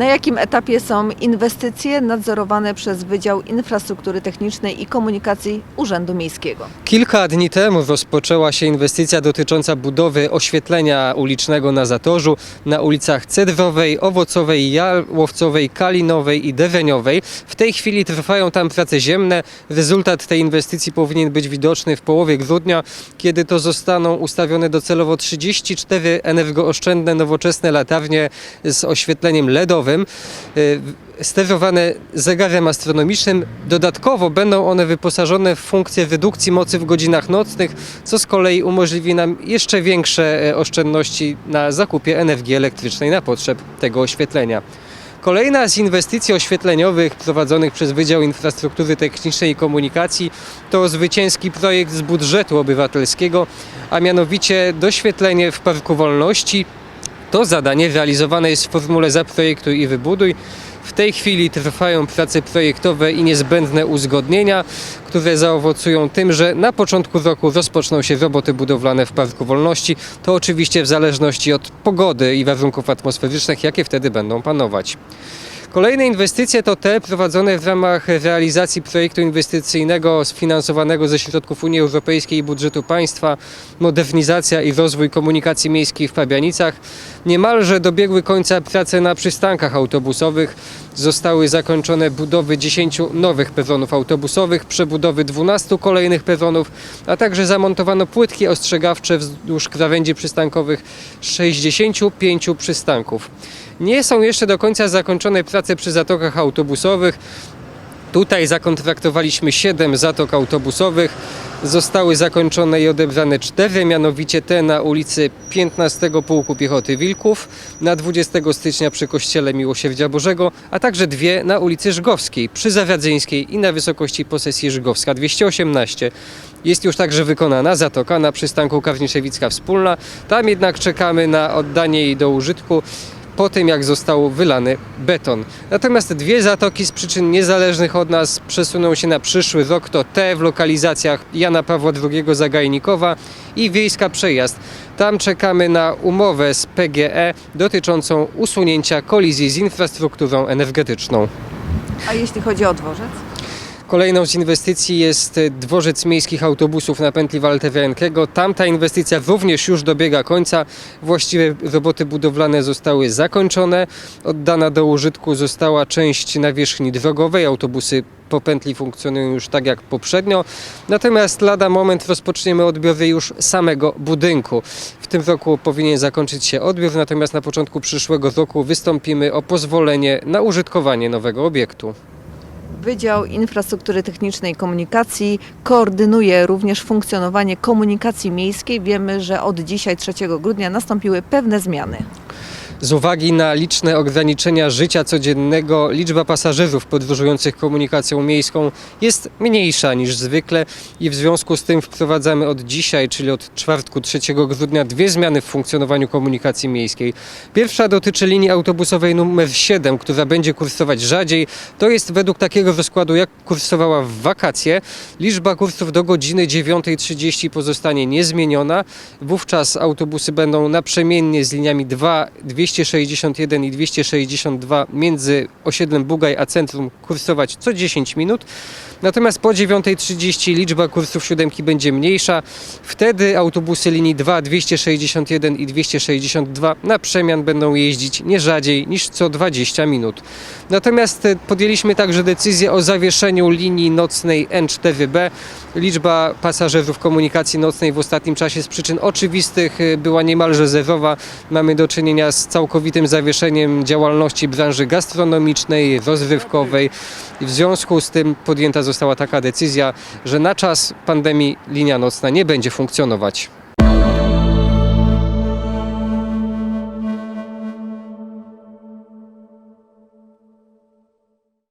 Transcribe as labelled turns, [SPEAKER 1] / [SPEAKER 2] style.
[SPEAKER 1] Na jakim etapie są inwestycje nadzorowane przez Wydział Infrastruktury Technicznej i Komunikacji Urzędu Miejskiego?
[SPEAKER 2] Kilka dni temu rozpoczęła się inwestycja dotycząca budowy oświetlenia ulicznego na Zatorzu na ulicach Cedrowej, Owocowej, Jałowcowej, Kalinowej i Deweniowej. W tej chwili trwają tam prace ziemne. Rezultat tej inwestycji powinien być widoczny w połowie grudnia, kiedy to zostaną ustawione docelowo 34 energooszczędne, nowoczesne latarnie z oświetleniem LEDowym. Y, sterowane zegarem astronomicznym. Dodatkowo będą one wyposażone w funkcję redukcji mocy w godzinach nocnych, co z kolei umożliwi nam jeszcze większe e, oszczędności na zakupie energii elektrycznej na potrzeb tego oświetlenia. Kolejna z inwestycji oświetleniowych prowadzonych przez Wydział Infrastruktury Technicznej i Komunikacji to zwycięski projekt z budżetu obywatelskiego, a mianowicie doświetlenie w Parku Wolności. To zadanie realizowane jest w formule zaprojektuj i wybuduj. W tej chwili trwają prace projektowe i niezbędne uzgodnienia, które zaowocują tym, że na początku roku rozpoczną się roboty budowlane w Parku Wolności. To oczywiście w zależności od pogody i warunków atmosferycznych, jakie wtedy będą panować. Kolejne inwestycje to te prowadzone w ramach realizacji projektu inwestycyjnego sfinansowanego ze środków Unii Europejskiej i budżetu państwa, modernizacja i rozwój komunikacji miejskiej w Pabianicach. Niemalże dobiegły końca prace na przystankach autobusowych. Zostały zakończone budowy 10 nowych peronów autobusowych, przebudowy 12 kolejnych peronów, a także zamontowano płytki ostrzegawcze wzdłuż krawędzi przystankowych 65 przystanków. Nie są jeszcze do końca zakończone prace przy zatokach autobusowych. Tutaj zakontraktowaliśmy 7 zatok autobusowych. Zostały zakończone i odebrane cztery, mianowicie te na ulicy 15 Pułku Piechoty Wilków, na 20 stycznia przy Kościele Miłosierdzia Bożego, a także dwie na ulicy Żgowskiej, przy Zawadzyńskiej i na wysokości posesji Żgowska 218. Jest już także wykonana zatoka na przystanku Kawniczewicka Wspólna. Tam jednak czekamy na oddanie jej do użytku po tym, jak został wylany beton. Natomiast dwie zatoki z przyczyn niezależnych od nas przesuną się na przyszły rok. To te w lokalizacjach Jana Pawła II Zagajnikowa i Wiejska Przejazd. Tam czekamy na umowę z PGE dotyczącą usunięcia kolizji z infrastrukturą energetyczną.
[SPEAKER 1] A jeśli chodzi o dworzec?
[SPEAKER 2] Kolejną z inwestycji jest e, dworzec miejskich autobusów na pętli Waltewiańskiego. Tamta inwestycja również już dobiega końca. Właściwe roboty budowlane zostały zakończone. Oddana do użytku została część nawierzchni drogowej. Autobusy po pętli funkcjonują już tak jak poprzednio. Natomiast lada moment rozpoczniemy odbiory już samego budynku. W tym roku powinien zakończyć się odbiór, natomiast na początku przyszłego roku wystąpimy o pozwolenie na użytkowanie nowego obiektu.
[SPEAKER 1] Wydział Infrastruktury Technicznej i Komunikacji koordynuje również funkcjonowanie komunikacji miejskiej. Wiemy, że od dzisiaj, 3 grudnia, nastąpiły pewne zmiany.
[SPEAKER 2] Z uwagi na liczne ograniczenia życia codziennego, liczba pasażerów podróżujących komunikacją miejską jest mniejsza niż zwykle i w związku z tym wprowadzamy od dzisiaj, czyli od czwartku 3 grudnia, dwie zmiany w funkcjonowaniu komunikacji miejskiej. Pierwsza dotyczy linii autobusowej numer 7, która będzie kursować rzadziej. To jest według takiego rozkładu, jak kursowała w wakacje. Liczba kursów do godziny 9.30 pozostanie niezmieniona. Wówczas autobusy będą naprzemiennie z liniami 2, 261 i 262 między osiedlem Bugaj a centrum kursować co 10 minut. Natomiast po 9.30 liczba kursów siódemki będzie mniejsza. Wtedy autobusy linii 2, 261 i 262 na przemian będą jeździć nie rzadziej niż co 20 minut. Natomiast e, podjęliśmy także decyzję o zawieszeniu linii nocnej N4B. Liczba pasażerów komunikacji nocnej w ostatnim czasie z przyczyn oczywistych e, była niemalże zerowa. Mamy do czynienia z całkowitym zawieszeniem działalności branży gastronomicznej, rozrywkowej. I w związku z tym podjęta została taka decyzja, że na czas pandemii linia nocna nie będzie funkcjonować.